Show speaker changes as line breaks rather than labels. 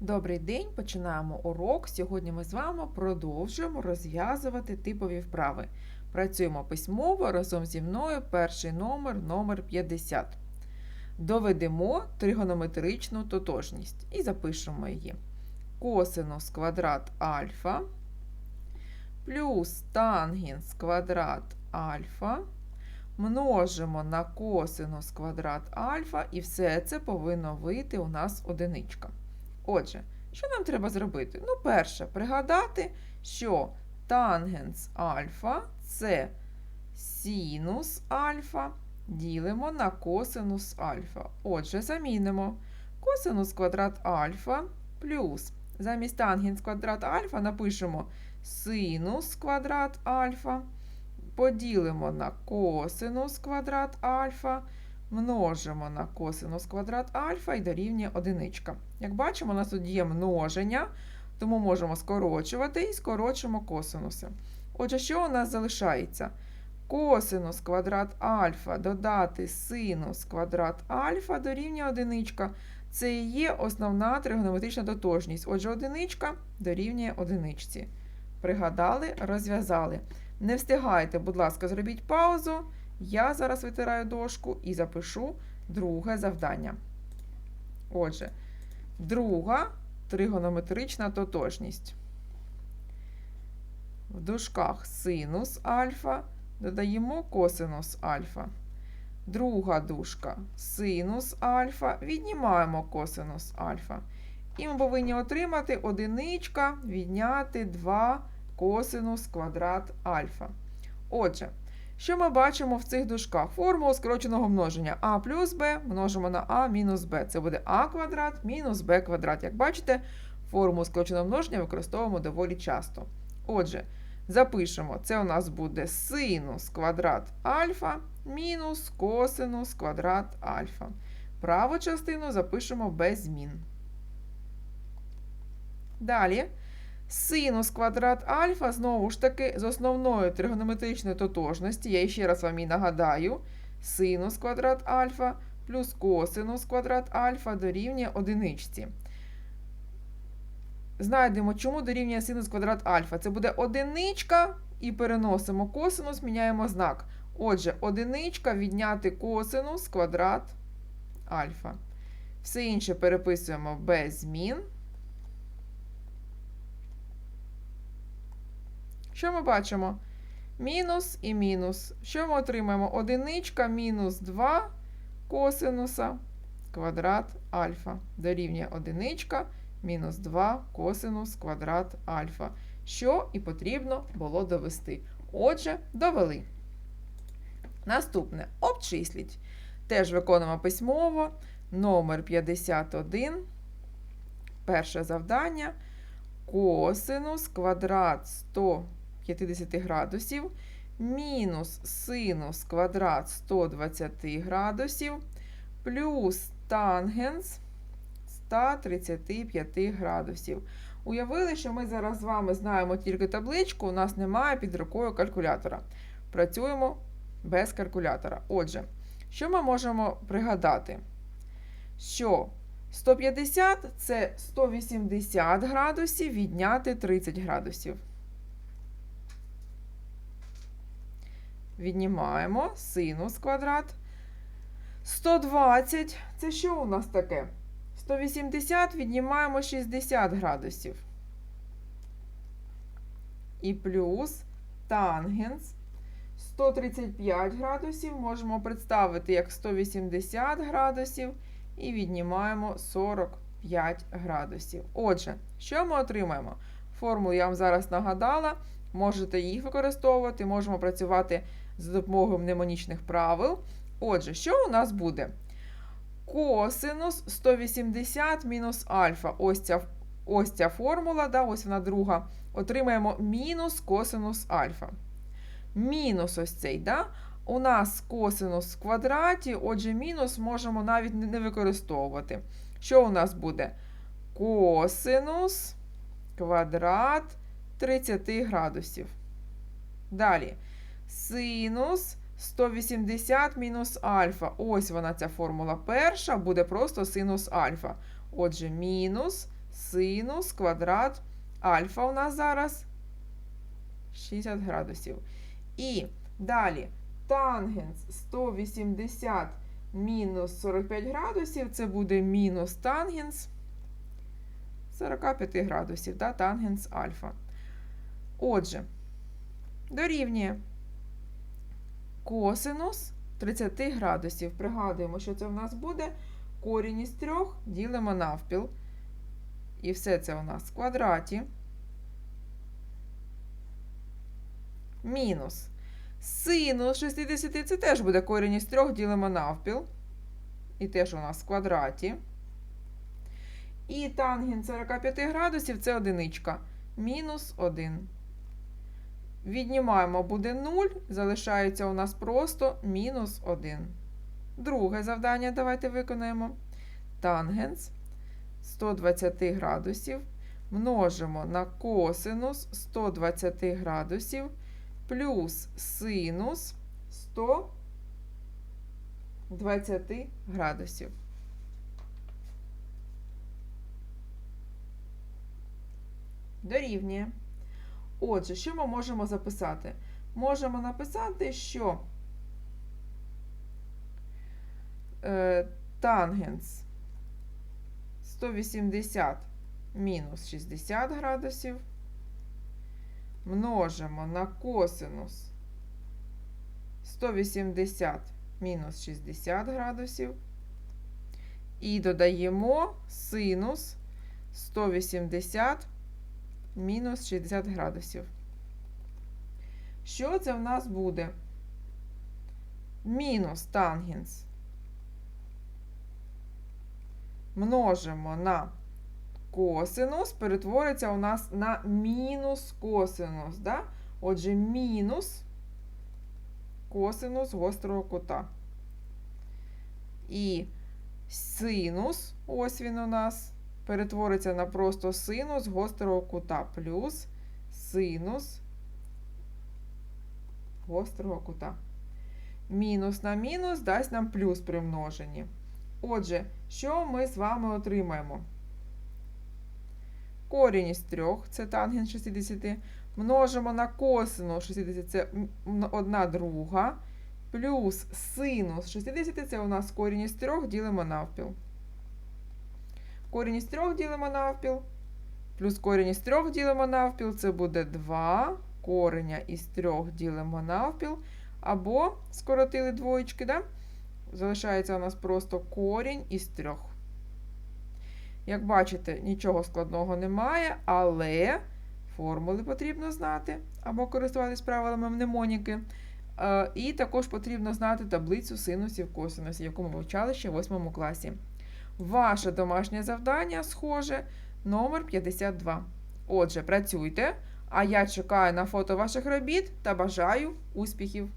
Добрий день, починаємо урок. Сьогодні ми з вами продовжуємо розв'язувати типові вправи. Працюємо письмово разом зі мною. Перший номер номер 50. Доведемо тригонометричну тотожність і запишемо її. Косинус квадрат альфа плюс тангенс квадрат альфа множимо на косинус квадрат альфа, і все це повинно вийти у нас одиничка. Отже, що нам треба зробити? Ну, перше, пригадати, що тангенс альфа це синус альфа ділимо на косинус альфа. Отже, замінимо косинус квадрат альфа плюс замість тангенс квадрат альфа напишемо синус квадрат альфа. Поділимо на косинус квадрат альфа множимо на косинус квадрат альфа і дорівнює одиничка. Як бачимо, у нас тут є множення, тому можемо скорочувати і скорочимо косинуси. Отже, що у нас залишається? Косинус квадрат альфа додати синус квадрат альфа дорівнює одиничка. Це і є основна тригонометрична тотожність. Отже, одиничка дорівнює одиничці. Пригадали, розв'язали. Не встигайте, будь ласка, зробіть паузу. Я зараз витираю дошку і запишу друге завдання. Отже, друга тригонометрична тотожність. В дужках синус альфа додаємо косинус альфа. Друга дужка синус альфа, віднімаємо косинус альфа. І ми повинні отримати одиничка відняти 2 косинус квадрат альфа. Отже, що ми бачимо в цих дужках? Формулу скороченого множення а плюс b множимо на а мінус b. Це буде а квадрат мінус b квадрат. Як бачите, формулу скороченого множення використовуємо доволі часто. Отже, запишемо, це у нас буде синус квадрат альфа мінус косинус квадрат альфа. Праву частину запишемо без змін. Далі. Синус квадрат альфа, знову ж таки, з основної тригонометричної тотожності, я ще раз вам і нагадаю, синус квадрат альфа плюс косинус квадрат альфа дорівнює одиничці. Знайдемо, чому дорівнює синус квадрат альфа. Це буде одиничка і переносимо косинус, міняємо знак. Отже, одиничка відняти косинус квадрат альфа. Все інше переписуємо без змін. Що ми бачимо? Мінус і мінус. Що ми отримаємо? Одиничка мінус 2 косинуса квадрат альфа. Дорівнює одиничка мінус 2 косинус квадрат альфа. Що і потрібно було довести. Отже, довели. Наступне обчисліть. Теж виконуємо письмово. Номер 51. Перше завдання. Косинус квадрат 100. 50 градусів, мінус синус квадрат 120 градусів, плюс тангенс 135 градусів. Уявили, що ми зараз з вами знаємо тільки табличку, у нас немає під рукою калькулятора. Працюємо без калькулятора. Отже, що ми можемо пригадати? Що 150 це 180 градусів відняти 30 градусів. Віднімаємо синус квадрат. 120 це що у нас таке? 180 віднімаємо 60 градусів. І плюс тангенс 135 градусів можемо представити як 180 градусів і віднімаємо 45 градусів. Отже, що ми отримаємо? Формулу я вам зараз нагадала. Можете їх використовувати, можемо працювати за допомогою мнемонічних правил. Отже, що у нас буде? Косинус 180 мінус альфа. Ось ця ось ця формула, да, ось вона друга. Отримаємо мінус косинус альфа. Мінус ось цей. да? У нас косинус в квадраті, отже, мінус можемо навіть не використовувати. Що у нас буде? Косинус квадрат 30 градусів. Далі синус 180 мінус альфа. Ось вона, ця формула перша, буде просто синус альфа. Отже, мінус синус квадрат альфа у нас зараз 60 градусів. І далі тангенс 180 мінус 45 градусів, це буде мінус тангенс 45 градусів, да, тангенс альфа. Отже, дорівнює косинус 30 градусів. Пригадуємо, що це в нас буде корінь із 3 ділимо навпіл. І все це у нас в квадраті. Мінус. Синус 60 це теж буде корінь із 3 ділимо навпіл. І теж у нас в квадраті. І тангенс 45 градусів це одиничка. Мінус 1. Віднімаємо буде 0, залишається у нас просто мінус 1. Друге завдання давайте виконаємо. Тангенс 120 градусів множимо на косинус 120 градусів плюс синус 120 градусів. Дорівнює. Отже, що ми можемо записати? Можемо написати, що е, тангенс 180 мінус 60 градусів множимо на косинус 180 мінус 60 градусів і додаємо синус 180 мінус 60 градусів. Що це в нас буде? Мінус тангенс множимо на косинус, перетвориться у нас на мінус косинус. Да? Отже, мінус косинус гострого кута. І синус, ось він у нас, перетвориться на просто синус гострого кута плюс синус гострого кута. Мінус на мінус дасть нам плюс при множенні. Отже, що ми з вами отримаємо? Корінь із 3, це тангенс 60, множимо на косинус 60, це 1 друга, плюс синус 60, це у нас корінь із 3, ділимо навпіл. Корінь із 3 ділимо навпіл, плюс корінь із 3 ділимо навпіл, це буде 2, кореня із 3 ділимо навпіл, або скоротили двоєчки, да? залишається у нас просто корінь із 3. Як бачите, нічого складного немає, але формули потрібно знати або користуватись правилами мнемоніки. Е, І також потрібно знати таблицю синусів косинусів, яку ми вивчали ще в 8 класі. Ваше домашнє завдання схоже номер 52. Отже, працюйте, а я чекаю на фото ваших робіт та бажаю успіхів!